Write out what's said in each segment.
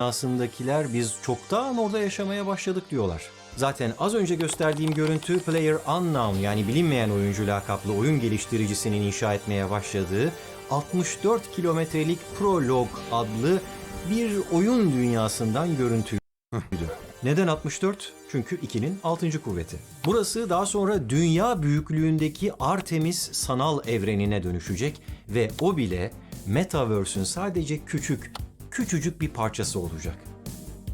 dünyasındakiler biz çoktan orada yaşamaya başladık diyorlar. Zaten az önce gösterdiğim görüntü Player Unknown yani bilinmeyen oyuncu lakaplı oyun geliştiricisinin inşa etmeye başladığı 64 kilometrelik Prolog adlı bir oyun dünyasından görüntüydü. Neden 64? Çünkü 2'nin 6. kuvveti. Burası daha sonra dünya büyüklüğündeki Artemis sanal evrenine dönüşecek ve o bile Metaverse'ün sadece küçük, küçücük bir parçası olacak.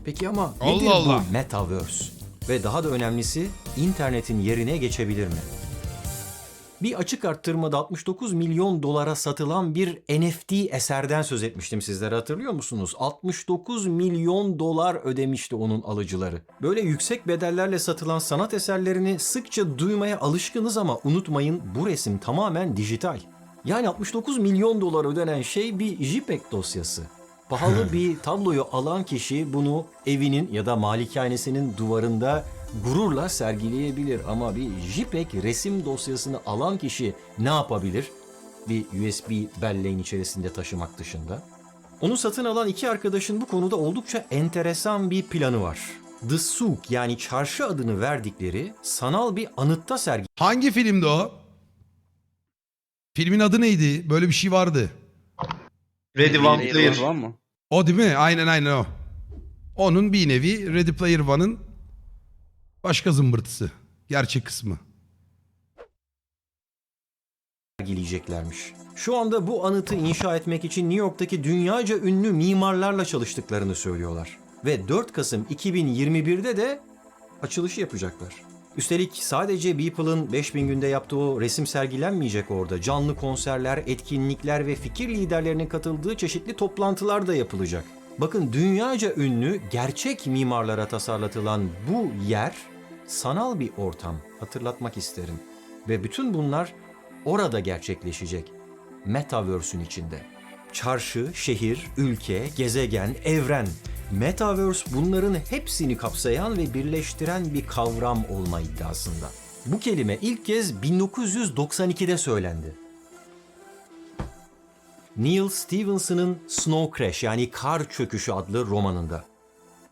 Peki ama Allah nedir Allah. bu Metaverse? Ve daha da önemlisi internetin yerine geçebilir mi? Bir açık arttırmada 69 milyon dolara satılan bir NFT eserden söz etmiştim sizlere hatırlıyor musunuz? 69 milyon dolar ödemişti onun alıcıları. Böyle yüksek bedellerle satılan sanat eserlerini sıkça duymaya alışkınız ama unutmayın bu resim tamamen dijital. Yani 69 milyon dolar ödenen şey bir JPEG dosyası. Pahalı bir tabloyu alan kişi bunu evinin ya da malikanesinin duvarında gururla sergileyebilir ama bir JPEG resim dosyasını alan kişi ne yapabilir? Bir USB belleğin içerisinde taşımak dışında. Onu satın alan iki arkadaşın bu konuda oldukça enteresan bir planı var. The Souk yani çarşı adını verdikleri sanal bir anıtta Hangi filmdi o? Filmin adı neydi? Böyle bir şey vardı. Ready One Player var mı? O değil mi? Aynen aynen o. Onun bir nevi Ready Player One'ın başka zımbırtısı. Gerçek kısmı. sergileyeceklermiş. Şu anda bu anıtı inşa etmek için New York'taki dünyaca ünlü mimarlarla çalıştıklarını söylüyorlar. Ve 4 Kasım 2021'de de açılışı yapacaklar. Üstelik sadece Beeple'ın 5000 günde yaptığı o resim sergilenmeyecek orada. Canlı konserler, etkinlikler ve fikir liderlerinin katıldığı çeşitli toplantılar da yapılacak. Bakın dünyaca ünlü gerçek mimarlara tasarlatılan bu yer sanal bir ortam. Hatırlatmak isterim. Ve bütün bunlar orada gerçekleşecek. Metaverse'ün içinde. Çarşı, şehir, ülke, gezegen, evren. Metaverse bunların hepsini kapsayan ve birleştiren bir kavram olma iddiasında. Bu kelime ilk kez 1992'de söylendi. Neil Stephenson'ın Snow Crash yani Kar Çöküşü adlı romanında.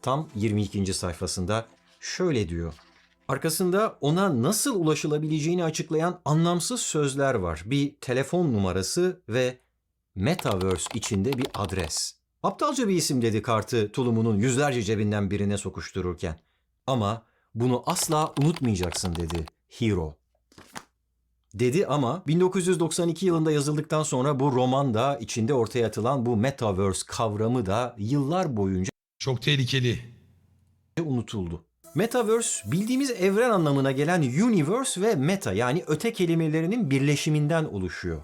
Tam 22. sayfasında şöyle diyor. Arkasında ona nasıl ulaşılabileceğini açıklayan anlamsız sözler var. Bir telefon numarası ve Metaverse içinde bir adres. Aptalca bir isim dedi kartı tulumunun yüzlerce cebinden birine sokuştururken. Ama bunu asla unutmayacaksın dedi Hero. Dedi ama 1992 yılında yazıldıktan sonra bu roman da içinde ortaya atılan bu Metaverse kavramı da yıllar boyunca Çok tehlikeli. unutuldu. Metaverse bildiğimiz evren anlamına gelen universe ve meta yani öte kelimelerinin birleşiminden oluşuyor.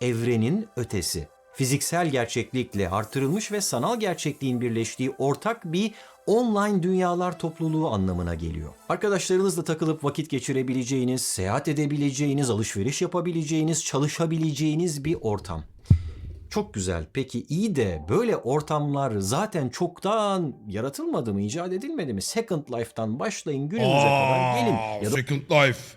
Evrenin ötesi. Fiziksel gerçeklikle artırılmış ve sanal gerçekliğin birleştiği ortak bir online dünyalar topluluğu anlamına geliyor. Arkadaşlarınızla takılıp vakit geçirebileceğiniz, seyahat edebileceğiniz, alışveriş yapabileceğiniz, çalışabileceğiniz bir ortam. Çok güzel. Peki iyi de böyle ortamlar zaten çoktan yaratılmadı mı, icat edilmedi mi? Second Life'tan başlayın günümüze kadar gelin. Aa, Ya da Second Life.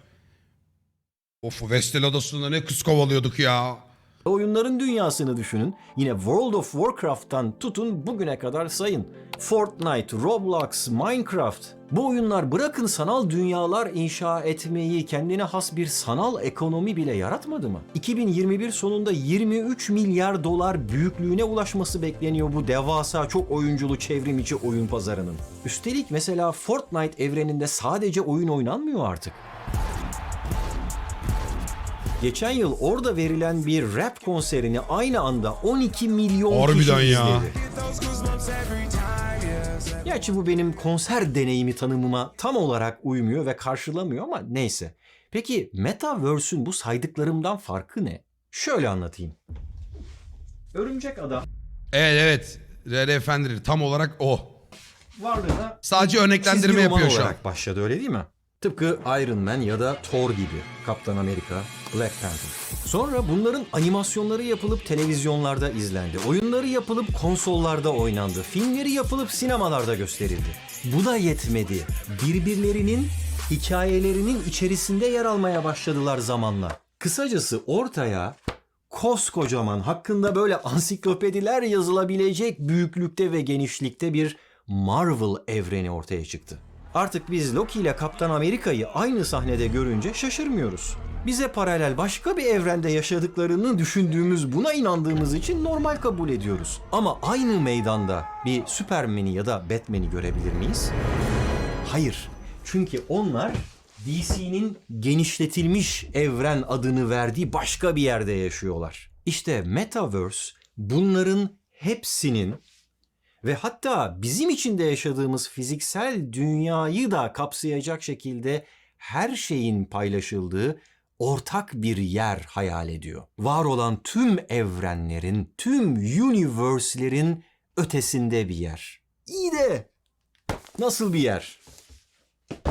Of Vestel Adası'nda ne kız kovalıyorduk ya. Oyunların dünyasını düşünün. Yine World of Warcraft'tan tutun bugüne kadar sayın. Fortnite, Roblox, Minecraft. Bu oyunlar bırakın sanal dünyalar inşa etmeyi kendine has bir sanal ekonomi bile yaratmadı mı? 2021 sonunda 23 milyar dolar büyüklüğüne ulaşması bekleniyor bu devasa çok oyunculu çevrim içi oyun pazarının. Üstelik mesela Fortnite evreninde sadece oyun oynanmıyor artık. Geçen yıl orada verilen bir rap konserini aynı anda 12 milyon Harbiden kişi ya. izledi. Gerçi bu benim konser deneyimi tanımıma tam olarak uymuyor ve karşılamıyor ama neyse. Peki Metaverse'ün bu saydıklarımdan farkı ne? Şöyle anlatayım. Örümcek Adam Evet evet. R.R. Fenrir tam olarak o. varlığına Sadece örneklendirme çizgi roman yapıyor şu an. olarak başladı öyle değil mi? Tıpkı Iron Man ya da Thor gibi. Kaptan Amerika, Black Panther. Sonra bunların animasyonları yapılıp televizyonlarda izlendi. Oyunları yapılıp konsollarda oynandı. Filmleri yapılıp sinemalarda gösterildi. Bu da yetmedi. Birbirlerinin hikayelerinin içerisinde yer almaya başladılar zamanla. Kısacası ortaya koskocaman hakkında böyle ansiklopediler yazılabilecek büyüklükte ve genişlikte bir Marvel evreni ortaya çıktı. Artık biz Loki ile Kaptan Amerika'yı aynı sahnede görünce şaşırmıyoruz. Bize paralel başka bir evrende yaşadıklarını düşündüğümüz, buna inandığımız için normal kabul ediyoruz. Ama aynı meydanda bir Superman'i ya da Batman'i görebilir miyiz? Hayır. Çünkü onlar DC'nin genişletilmiş evren adını verdiği başka bir yerde yaşıyorlar. İşte Metaverse bunların hepsinin ve hatta bizim içinde yaşadığımız fiziksel dünyayı da kapsayacak şekilde her şeyin paylaşıldığı ortak bir yer hayal ediyor. Var olan tüm evrenlerin, tüm universe'lerin ötesinde bir yer. İyi de nasıl bir yer?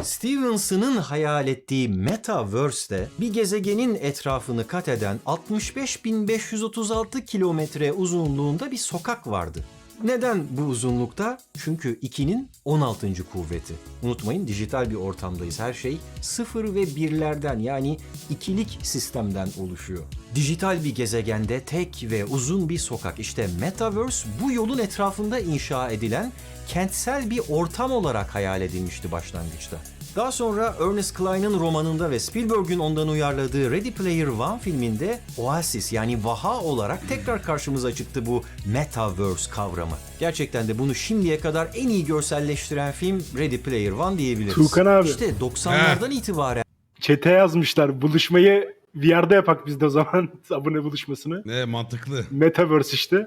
Stevenson'ın hayal ettiği Metaverse'de bir gezegenin etrafını kat eden 65.536 kilometre uzunluğunda bir sokak vardı. Neden bu uzunlukta? Çünkü 2'nin 16. kuvveti. Unutmayın dijital bir ortamdayız. Her şey sıfır ve birlerden yani ikilik sistemden oluşuyor. Dijital bir gezegende tek ve uzun bir sokak. İşte Metaverse bu yolun etrafında inşa edilen kentsel bir ortam olarak hayal edilmişti başlangıçta. Daha sonra Ernest Cline'ın romanında ve Spielberg'ün ondan uyarladığı Ready Player One filminde Oasis yani vaha olarak tekrar karşımıza çıktı bu Metaverse kavramı. Gerçekten de bunu şimdiye kadar en iyi görselleştiren film Ready Player One diyebiliriz. Tuğkan abi. İşte 90'lardan itibaren Çete yazmışlar. Buluşmayı VR'da yapak biz de o zaman abone buluşmasını. Ne mantıklı. Metaverse işte.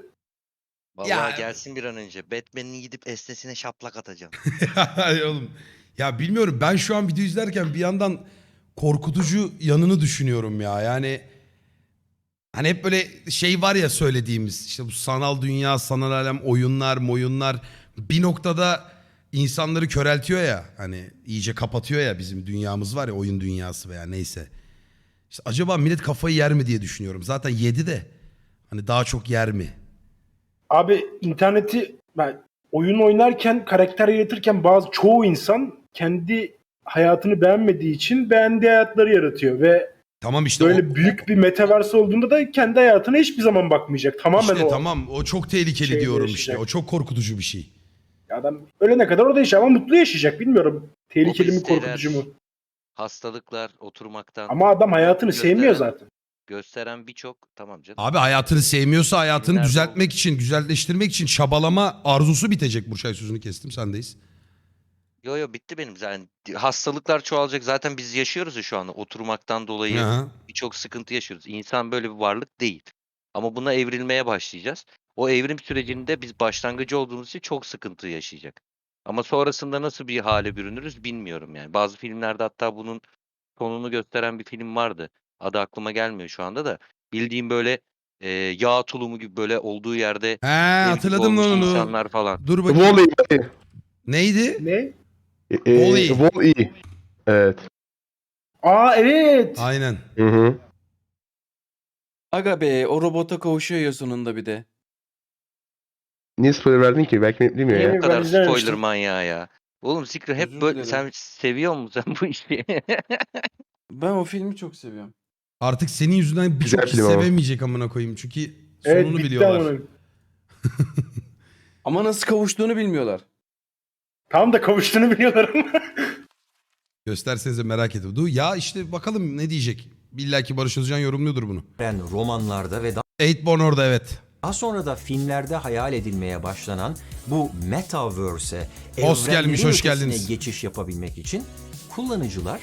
Vallahi Ya- gelsin bir an önce. Batman'in gidip esnesine şaplak atacağım. Ay oğlum. Ya bilmiyorum ben şu an video izlerken bir yandan korkutucu yanını düşünüyorum ya. Yani hani hep böyle şey var ya söylediğimiz işte bu sanal dünya, sanal alem, oyunlar, moyunlar bir noktada insanları köreltiyor ya. Hani iyice kapatıyor ya bizim dünyamız var ya oyun dünyası veya neyse. İşte acaba millet kafayı yer mi diye düşünüyorum. Zaten yedi de hani daha çok yer mi? Abi interneti ben oyun oynarken karakter yaratırken bazı çoğu insan kendi hayatını beğenmediği için beğendiği hayatları yaratıyor ve Tamam işte böyle o- büyük bir metaverse olduğunda da kendi hayatına hiçbir zaman bakmayacak. Tamamen İşte o tamam o çok tehlikeli şeyde diyorum işte. yaşayacak. O çok korkutucu bir şey. adam ölene kadar orada yaşayacak ama mutlu yaşayacak bilmiyorum. Tehlikeli mi korkutucu mu? Hastalıklar, oturmaktan. Ama adam hayatını Gösteren- sevmiyor zaten. Gösteren birçok tamam canım. Abi hayatını sevmiyorsa hayatını Nerede düzeltmek için, güzelleştirmek için çabalama arzusu bitecek. Burçay sözünü kestim sendeyiz. Yo yo bitti benim zaten. Hastalıklar çoğalacak. Zaten biz yaşıyoruz ya şu anda. Oturmaktan dolayı Aha. birçok sıkıntı yaşıyoruz. İnsan böyle bir varlık değil. Ama buna evrilmeye başlayacağız. O evrim sürecinde biz başlangıcı olduğumuz için çok sıkıntı yaşayacak. Ama sonrasında nasıl bir hale bürünürüz bilmiyorum yani. Bazı filmlerde hatta bunun sonunu gösteren bir film vardı. Adı aklıma gelmiyor şu anda da. Bildiğim böyle e, yağ tulumu gibi böyle olduğu yerde He hatırladım lan onu. insanlar falan. Dur bakayım. Wall-E. Neydi? Ne? E, Wall-E. Wall-E. Evet. Aa evet. Aynen. Hı hı. Aga be o robota kavuşuyor ya sonunda bir de. Niye spoiler verdin ki? Belki bilmiyor Niye ya. Bu kadar Ben izlememiştim. spoiler manyağı ya. Oğlum Zikri hep Özür böyle dilerim. sen seviyor musun sen bu işi? Ben o filmi çok seviyorum. Artık senin yüzünden birçok Güzel kişi film ama. sevemeyecek amına koyayım. Çünkü sonunu bitti biliyorlar. amına. Ama nasıl kavuştuğunu bilmiyorlar. Tam da kavuştuğunu biliyorlar ama. Göstersenize merak ediyorum. Ya işte bakalım ne diyecek. İlla ki Barış Özcan yorumluyordur bunu. romanlarda ve Eightborn orada evet. Daha sonra da filmlerde hayal edilmeye başlanan bu Metaverse'e Hoş evrenlerin gelmiş, hoş ötesine geldiniz. geçiş yapabilmek için kullanıcılar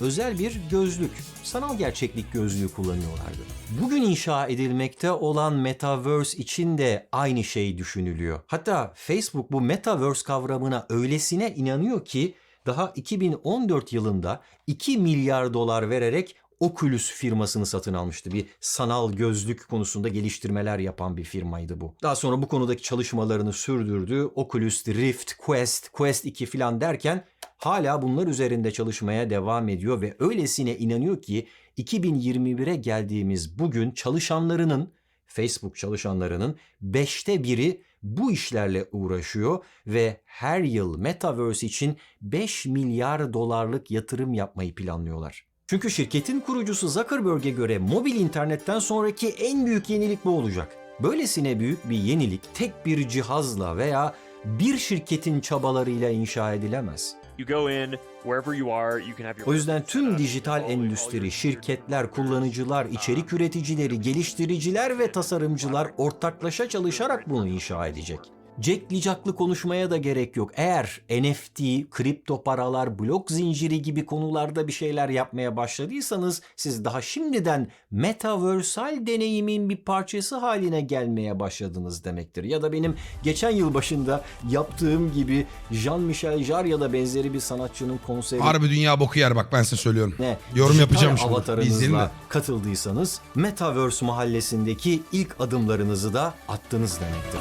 özel bir gözlük, sanal gerçeklik gözlüğü kullanıyorlardı. Bugün inşa edilmekte olan Metaverse için de aynı şey düşünülüyor. Hatta Facebook bu Metaverse kavramına öylesine inanıyor ki daha 2014 yılında 2 milyar dolar vererek Oculus firmasını satın almıştı. Bir sanal gözlük konusunda geliştirmeler yapan bir firmaydı bu. Daha sonra bu konudaki çalışmalarını sürdürdü. Oculus Rift, Quest, Quest 2 falan derken hala bunlar üzerinde çalışmaya devam ediyor ve öylesine inanıyor ki 2021'e geldiğimiz bugün çalışanlarının Facebook çalışanlarının beşte biri bu işlerle uğraşıyor ve her yıl Metaverse için 5 milyar dolarlık yatırım yapmayı planlıyorlar. Çünkü şirketin kurucusu Zuckerberg'e göre mobil internetten sonraki en büyük yenilik bu olacak. Böylesine büyük bir yenilik tek bir cihazla veya bir şirketin çabalarıyla inşa edilemez. You go in wherever you are, you can have your O yüzden tüm dijital endüstri, şirketler, kullanıcılar, içerik üreticileri, geliştiriciler ve tasarımcılar ortaklaşa çalışarak bunu inşa edecek. Jack Licaklı konuşmaya da gerek yok. Eğer NFT, kripto paralar, blok zinciri gibi konularda bir şeyler yapmaya başladıysanız siz daha şimdiden metaversal deneyimin bir parçası haline gelmeye başladınız demektir. Ya da benim geçen yıl başında yaptığım gibi Jean-Michel Jarre ya da benzeri bir sanatçının konseri Harbi dünya boku yer bak ben size söylüyorum. ne Yorum yapacağım şimdi. avatarınızla katıldıysanız Metaverse mahallesindeki ilk adımlarınızı da attınız demektir.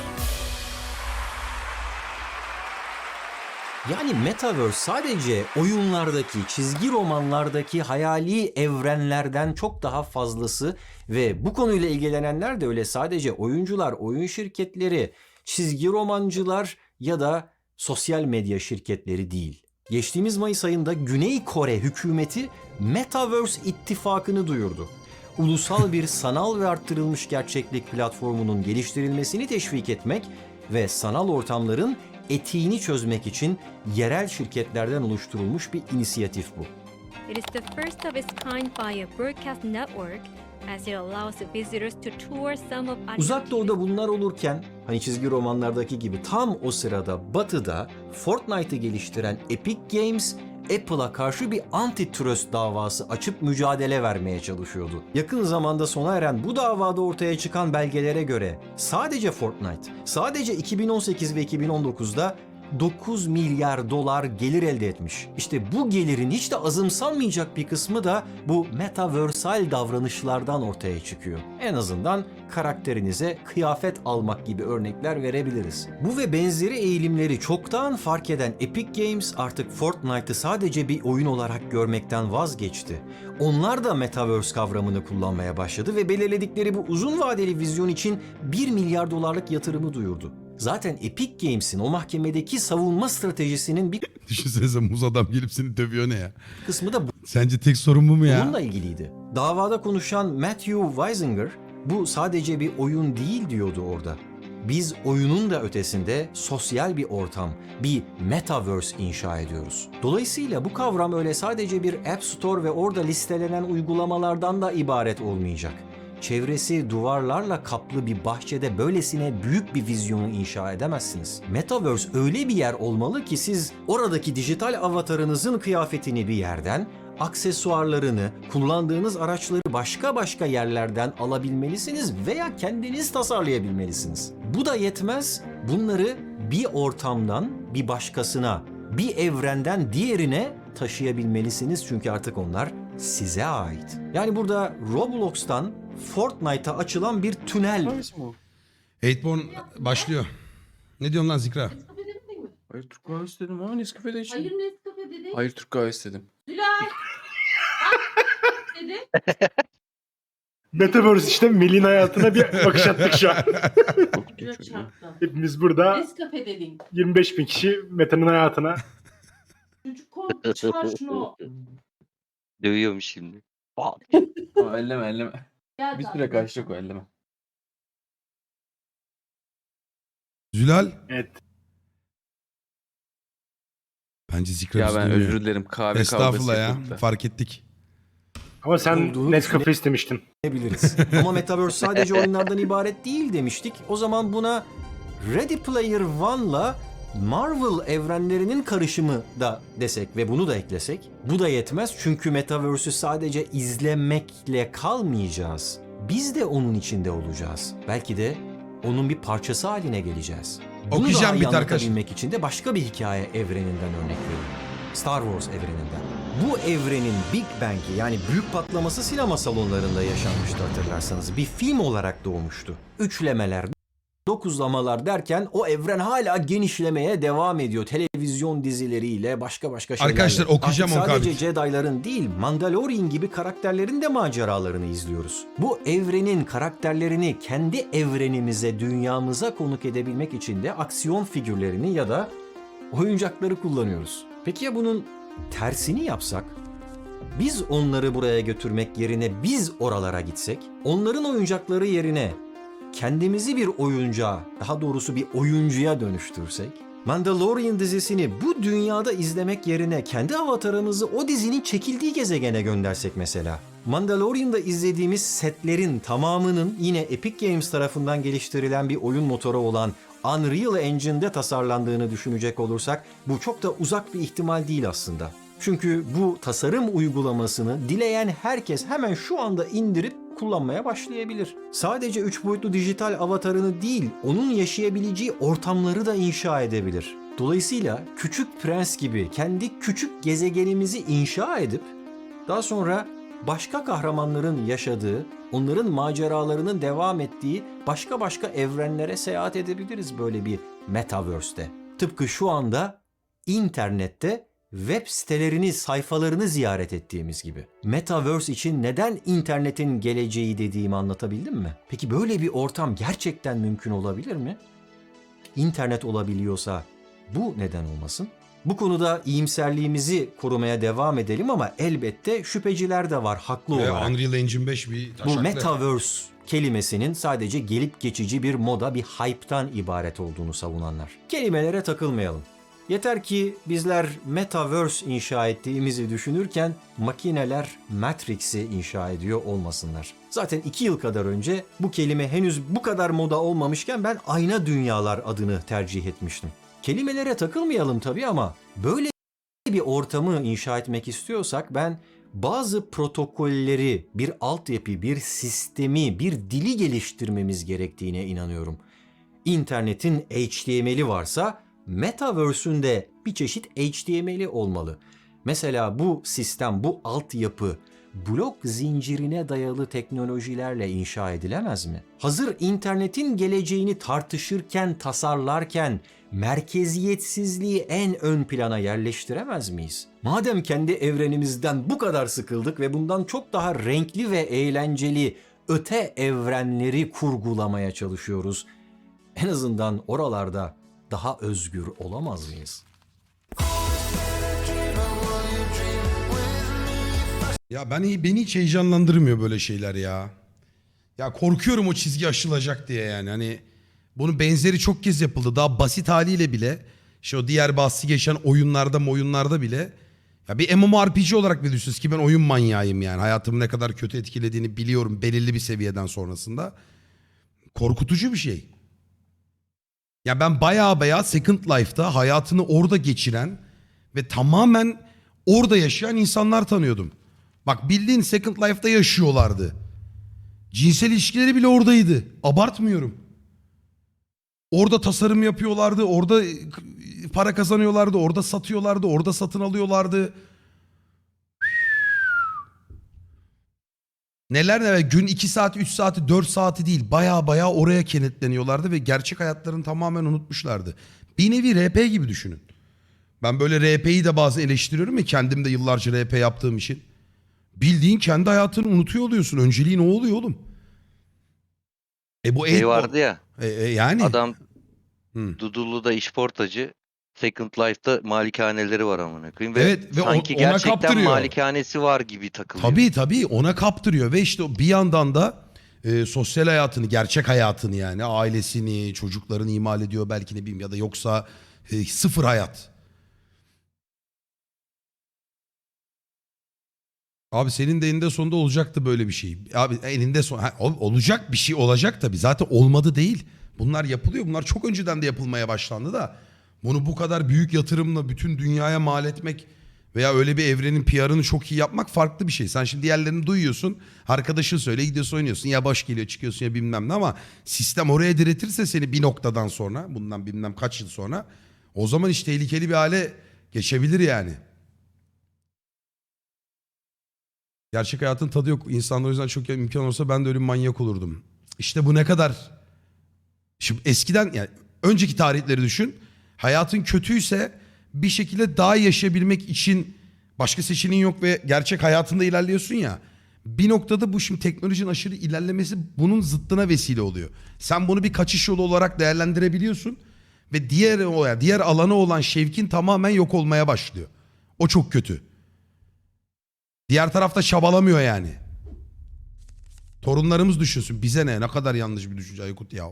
Yani Metaverse sadece oyunlardaki, çizgi romanlardaki hayali evrenlerden çok daha fazlası ve bu konuyla ilgilenenler de öyle sadece oyuncular, oyun şirketleri, çizgi romancılar ya da sosyal medya şirketleri değil. Geçtiğimiz Mayıs ayında Güney Kore hükümeti Metaverse ittifakını duyurdu. Ulusal bir sanal ve arttırılmış gerçeklik platformunun geliştirilmesini teşvik etmek ve sanal ortamların etiğini çözmek için yerel şirketlerden oluşturulmuş bir inisiyatif bu. It is the first of its kind by a broadcast network as it allows visitors to tour some of Uzak Doğu'da bunlar olurken hani çizgi romanlardaki gibi tam o sırada Batı'da Fortnite'ı geliştiren Epic Games Apple'a karşı bir antitrust davası açıp mücadele vermeye çalışıyordu. Yakın zamanda sona eren bu davada ortaya çıkan belgelere göre sadece Fortnite, sadece 2018 ve 2019'da 9 milyar dolar gelir elde etmiş. İşte bu gelirin hiç de azımsanmayacak bir kısmı da bu metaversal davranışlardan ortaya çıkıyor. En azından karakterinize kıyafet almak gibi örnekler verebiliriz. Bu ve benzeri eğilimleri çoktan fark eden Epic Games artık Fortnite'ı sadece bir oyun olarak görmekten vazgeçti. Onlar da metaverse kavramını kullanmaya başladı ve belirledikleri bu uzun vadeli vizyon için 1 milyar dolarlık yatırımı duyurdu. Zaten Epic Games'in o mahkemedeki savunma stratejisinin bir Düşünsenize muz adam gelip seni dövüyor ne ya? kısmı da Sence tek sorun bu mu ya? bununla ilgiliydi. Davada konuşan Matthew Weisinger bu sadece bir oyun değil diyordu orada. Biz oyunun da ötesinde sosyal bir ortam, bir metaverse inşa ediyoruz. Dolayısıyla bu kavram öyle sadece bir App Store ve orada listelenen uygulamalardan da ibaret olmayacak. Çevresi duvarlarla kaplı bir bahçede böylesine büyük bir vizyonu inşa edemezsiniz. Metaverse öyle bir yer olmalı ki siz oradaki dijital avatarınızın kıyafetini bir yerden, aksesuarlarını, kullandığınız araçları başka başka yerlerden alabilmelisiniz veya kendiniz tasarlayabilmelisiniz. Bu da yetmez. Bunları bir ortamdan bir başkasına, bir evrenden diğerine taşıyabilmelisiniz çünkü artık onlar size ait. Yani burada Roblox'tan Fortnite'a açılan bir tünel? Eightborn başlıyor. Ne diyorsun lan Zikra? Nescafe demedin mi? Hayır Türk kahvesi dedim ama Nescafe'de içtim. Hayır Nescafe dedin. Hayır Türk kahvesi dedim. Zülal. Ah, dedin. Metaverse işte Melin hayatına bir bakış attık şu an. Çok Zülal geçiyor. çarptı. Hepimiz burada Nescafe dedin. 25 bin kişi Meta'nın hayatına. Çocuk korktu çıkar şunu. Dövüyormuş şimdi. Bam. Aa, elleme elleme. Bir süre kaçacak o elleme. Zülal. Evet. Bence Zikra Ya ben özür dilerim kahve Estağfurullah kavgası ya. yapıyorduk da. Fark ettik. Ama sen Olduğunu Nescafe istemiştin. biliriz. Ama Metaverse sadece oyunlardan ibaret değil demiştik. O zaman buna Ready Player One'la Marvel evrenlerinin karışımı da desek ve bunu da eklesek bu da yetmez çünkü Metaverse'ü sadece izlemekle kalmayacağız. Biz de onun içinde olacağız. Belki de onun bir parçası haline geleceğiz. Bunu Okuyacağım daha iyi anlatabilmek için de başka bir hikaye evreninden örnek veriyorum. Star Wars evreninden. Bu evrenin Big Bang'i yani büyük patlaması sinema salonlarında yaşanmıştı hatırlarsanız. Bir film olarak doğmuştu. Üçlemeler, dokuzlamalar derken o evren hala genişlemeye devam ediyor. Televizyon dizileriyle başka başka şeylerle. Arkadaşlar okuyacağım Artık sadece kabit. Jedi'ların değil Mandalorian gibi karakterlerin de maceralarını izliyoruz. Bu evrenin karakterlerini kendi evrenimize, dünyamıza konuk edebilmek için de aksiyon figürlerini ya da oyuncakları kullanıyoruz. Peki ya bunun tersini yapsak? Biz onları buraya götürmek yerine biz oralara gitsek, onların oyuncakları yerine kendimizi bir oyuncağa, daha doğrusu bir oyuncuya dönüştürsek, Mandalorian dizisini bu dünyada izlemek yerine kendi avatarımızı o dizinin çekildiği gezegene göndersek mesela. Mandalorian'da izlediğimiz setlerin tamamının yine Epic Games tarafından geliştirilen bir oyun motoru olan Unreal Engine'de tasarlandığını düşünecek olursak bu çok da uzak bir ihtimal değil aslında. Çünkü bu tasarım uygulamasını dileyen herkes hemen şu anda indirip kullanmaya başlayabilir. Sadece 3 boyutlu dijital avatarını değil, onun yaşayabileceği ortamları da inşa edebilir. Dolayısıyla Küçük Prens gibi kendi küçük gezegenimizi inşa edip daha sonra başka kahramanların yaşadığı, onların maceralarının devam ettiği başka başka evrenlere seyahat edebiliriz böyle bir metaverse'te. Tıpkı şu anda internette web sitelerini, sayfalarını ziyaret ettiğimiz gibi. Metaverse için neden internetin geleceği dediğimi anlatabildim mi? Peki böyle bir ortam gerçekten mümkün olabilir mi? İnternet olabiliyorsa bu neden olmasın? Bu konuda iyimserliğimizi korumaya devam edelim ama elbette şüpheciler de var haklı Ve olarak. Unreal Engine 5 bir Bu taşaklı. metaverse kelimesinin sadece gelip geçici bir moda, bir hype'tan ibaret olduğunu savunanlar. Kelimelere takılmayalım. Yeter ki bizler metaverse inşa ettiğimizi düşünürken makineler Matrix'i inşa ediyor olmasınlar. Zaten iki yıl kadar önce bu kelime henüz bu kadar moda olmamışken ben ayna dünyalar adını tercih etmiştim. Kelimelere takılmayalım tabii ama böyle bir ortamı inşa etmek istiyorsak ben bazı protokolleri, bir altyapı, bir sistemi, bir dili geliştirmemiz gerektiğine inanıyorum. İnternetin HTML'i varsa Metaverse'ün de bir çeşit HTML'i olmalı. Mesela bu sistem, bu altyapı blok zincirine dayalı teknolojilerle inşa edilemez mi? Hazır internetin geleceğini tartışırken, tasarlarken merkeziyetsizliği en ön plana yerleştiremez miyiz? Madem kendi evrenimizden bu kadar sıkıldık ve bundan çok daha renkli ve eğlenceli öte evrenleri kurgulamaya çalışıyoruz. En azından oralarda daha özgür olamaz mıyız? Ya ben beni hiç heyecanlandırmıyor böyle şeyler ya. Ya korkuyorum o çizgi aşılacak diye yani. Hani bunun benzeri çok kez yapıldı. Daha basit haliyle bile. işte o diğer bahsi geçen oyunlarda mı oyunlarda bile. Ya bir MMORPG olarak ne düşünüyorsunuz ki ben oyun manyağıyım yani. Hayatımı ne kadar kötü etkilediğini biliyorum belirli bir seviyeden sonrasında. Korkutucu bir şey. Ya ben bayağı bayağı Second Life'da hayatını orada geçiren ve tamamen orada yaşayan insanlar tanıyordum. Bak bildiğin Second Life'da yaşıyorlardı. Cinsel ilişkileri bile oradaydı. Abartmıyorum. Orada tasarım yapıyorlardı, orada e, para kazanıyorlardı, orada satıyorlardı, orada satın alıyorlardı. Neler neler gün 2 saat 3 saati 4 saati değil baya baya oraya kenetleniyorlardı ve gerçek hayatlarını tamamen unutmuşlardı. Bir nevi RP gibi düşünün. Ben böyle RP'yi de bazen eleştiriyorum ya kendim de yıllarca RP yaptığım için. Bildiğin kendi hayatını unutuyor oluyorsun. Önceliği ne oluyor oğlum? E bu Şey vardı ya E, e, yani adam Hı. Dudullu'da işportacı Second Life'da malikaneleri var amına koyayım ve Evet, ve sanki ona gerçekten kaptırıyor. malikanesi var gibi takılıyor. Tabii tabii ona kaptırıyor ve işte bir yandan da e, sosyal hayatını, gerçek hayatını yani ailesini, çocuklarını imal ediyor belki ne bileyim ya da yoksa e, sıfır hayat. Abi senin de eninde sonunda olacaktı böyle bir şey. Abi eninde son ha, ol- olacak bir şey olacak tabii. Zaten olmadı değil. Bunlar yapılıyor. Bunlar çok önceden de yapılmaya başlandı da. Bunu bu kadar büyük yatırımla bütün dünyaya mal etmek veya öyle bir evrenin PR'ını çok iyi yapmak farklı bir şey. Sen şimdi diğerlerini duyuyorsun. Arkadaşın söyle gidiyorsun oynuyorsun. Ya baş geliyor çıkıyorsun ya bilmem ne ama sistem oraya diretirse seni bir noktadan sonra bundan bilmem kaç yıl sonra o zaman hiç tehlikeli bir hale geçebilir yani. Gerçek hayatın tadı yok. İnsanlar o yüzden çok imkan olsa ben de bir manyak olurdum. İşte bu ne kadar... Şimdi eskiden yani önceki tarihleri düşün. Hayatın kötüyse bir şekilde daha yaşayabilmek için başka seçeneğin yok ve gerçek hayatında ilerliyorsun ya. Bir noktada bu şimdi teknolojinin aşırı ilerlemesi bunun zıttına vesile oluyor. Sen bunu bir kaçış yolu olarak değerlendirebiliyorsun ve diğer o yani diğer alana olan şevkin tamamen yok olmaya başlıyor. O çok kötü. Diğer tarafta çabalamıyor yani. Torunlarımız düşünsün. Bize ne? Ne kadar yanlış bir düşünce Aykut ya.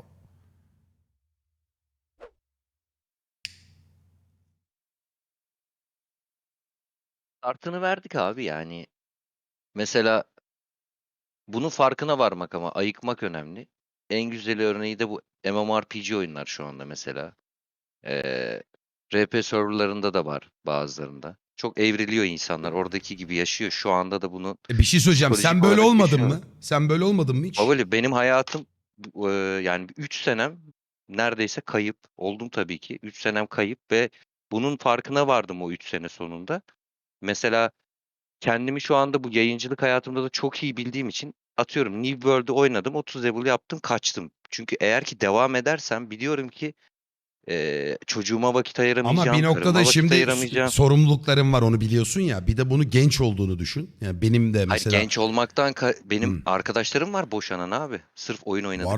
Startını verdik abi yani. Mesela bunun farkına varmak ama ayıkmak önemli. En güzeli örneği de bu MMORPG oyunlar şu anda mesela. Ee, RP serverlarında da var bazılarında. Çok evriliyor insanlar. Oradaki gibi yaşıyor. Şu anda da bunu E bir şey söyleyeceğim. Sen böyle olmadın mı? Sen böyle olmadın mı hiç? Babali benim hayatım e, yani 3 senem neredeyse kayıp. Oldum tabii ki. 3 senem kayıp ve bunun farkına vardım o 3 sene sonunda. Mesela kendimi şu anda bu yayıncılık hayatımda da çok iyi bildiğim için atıyorum New World'ü oynadım 30 level yaptım kaçtım. Çünkü eğer ki devam edersem biliyorum ki e, çocuğuma vakit ayıramayacağım. Ama bir noktada şimdi sorumlulukların var onu biliyorsun ya. Bir de bunu genç olduğunu düşün. Yani benim de Hayır, mesela genç olmaktan benim Hmm. arkadaşlarım var boşanan abi. Sırf oyun oynadıkları